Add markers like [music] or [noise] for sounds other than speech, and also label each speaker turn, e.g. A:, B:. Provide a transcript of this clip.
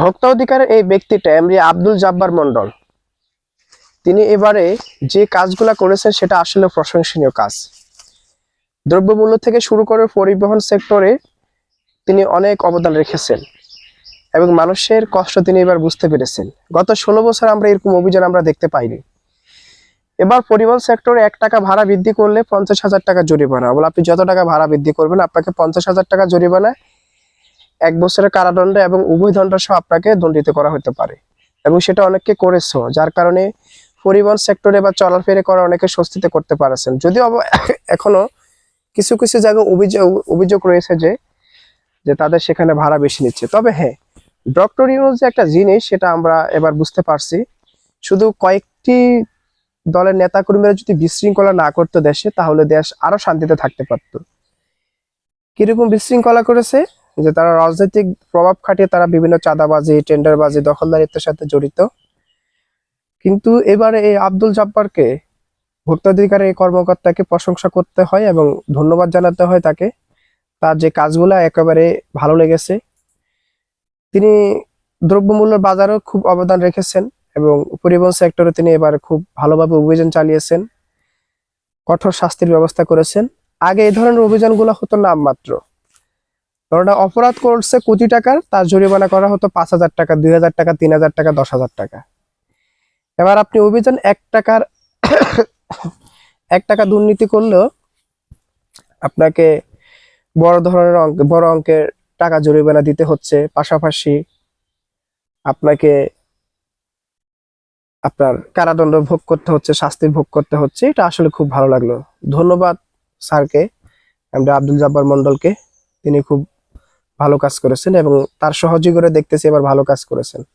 A: ভোক্তা অধিকারের এই ব্যক্তিটা এমনি আব্দুল জাব্বার মন্ডল তিনি এবারে যে কাজগুলা করেছেন, সেটা আসলে প্রশংসনীয় কাজ। দ্রব্যমূল্য থেকে শুরু করে পরিবহন সেক্টরে তিনি অনেক অবদান রেখেছেন এবং মানুষের কষ্ট তিনি এবার বুঝতে পেরেছেন। গত ষোলো বছর আমরা এরকম অভিযান আমরা দেখতে পাইনি। এবার পরিবহন সেক্টরে এক টাকা ভাড়া বৃদ্ধি করলে পঞ্চাশ হাজার টাকা জরিমানা। বলে, আপনি যত টাকা ভাড়া বৃদ্ধি করবেন, আপনাকে পঞ্চাশ হাজার টাকা জরিমানা এক বছরের কারাদণ্ড এবং উভয় দণ্ড সহ আপনাকে দণ্ডিত করা হতে পারে। এবং সেটা অনেককে করেছ, যার কারণে পরিবহন সেক্টরে বা চলাফেরা করা অনেকে স্বস্তিতে করতে পারেছেন। যদিও [coughs] এখনও কিছু কিছু জায়গায় অভিযোগ অভিযোগ রয়েছে যে যে তাদের সেখানে ভাড়া বেশি নিচ্ছে। তবে হ্যাঁ ডক্টর ইউনুস যে একটা জিনিস, সেটা আমরা এবার বুঝতে পারছি। শুধু কয়েকটি দলের নেতাকর্মীরা যদি বিশৃঙ্খলা না করতো দেশে, তাহলে দেশ আরও শান্তিতে থাকতে পারতো। কীরকম বিশৃঙ্খলা করেছে? যে তারা রাজনৈতিক প্রভাব খাটিয়ে তারা বিভিন্ন চাঁদাবাজি, টেন্ডারবাজি, দখলদারিত্বের সাথে জড়িত। কিন্তু এবারে এই আব্দুল জব্বারকে ভোক্তাধিকারের এই কর্মকর্তাকে প্রশংসা করতে হয় এবং ধন্যবাদ জানাতে হয় তাকে। তার যে কাজগুলা একেবারে ভালো লেগেছে। তিনি দ্রব্যমূল্যের বাজারেও খুব অবদান রেখেছেন এবং পরিবহন সেক্টরে তিনি এবার খুব ভালোভাবে অভিযান চালিয়েছেন, কঠোর শাস্তির ব্যবস্থা করেছেন। আগে এই ধরনের অভিযানগুলো হতো নামমাত্র ধরুন অপরাধ করছে কোটি টাকার, তার জরিমানা করা হতো পাঁচ হাজার টাকা, দুই হাজার টাকা, তিন হাজার টাকা, দশ হাজার টাকা। এবার আপনি অভিযান এক টাকার, এক টাকা দুর্নীতি করলেও আপনাকে বড় ধরনের অঙ্ক, বড় অঙ্কের টাকা জরিমানা দিতে হচ্ছে। পাশাপাশি আপনাকে আপনার কারাদণ্ড ভোগ করতে হচ্ছে, শাস্তি ভোগ করতে হচ্ছে। এটা আসলে খুব ভালো লাগল। ধন্যবাদ স্যারকে আমরা আব্দুল জব্বার মন্ডলকে তিনি খুব ভালো কাজ করেছেন এবং তার সহযোগী করে দেখতেছি এবার ভালো কাজ করেছেন।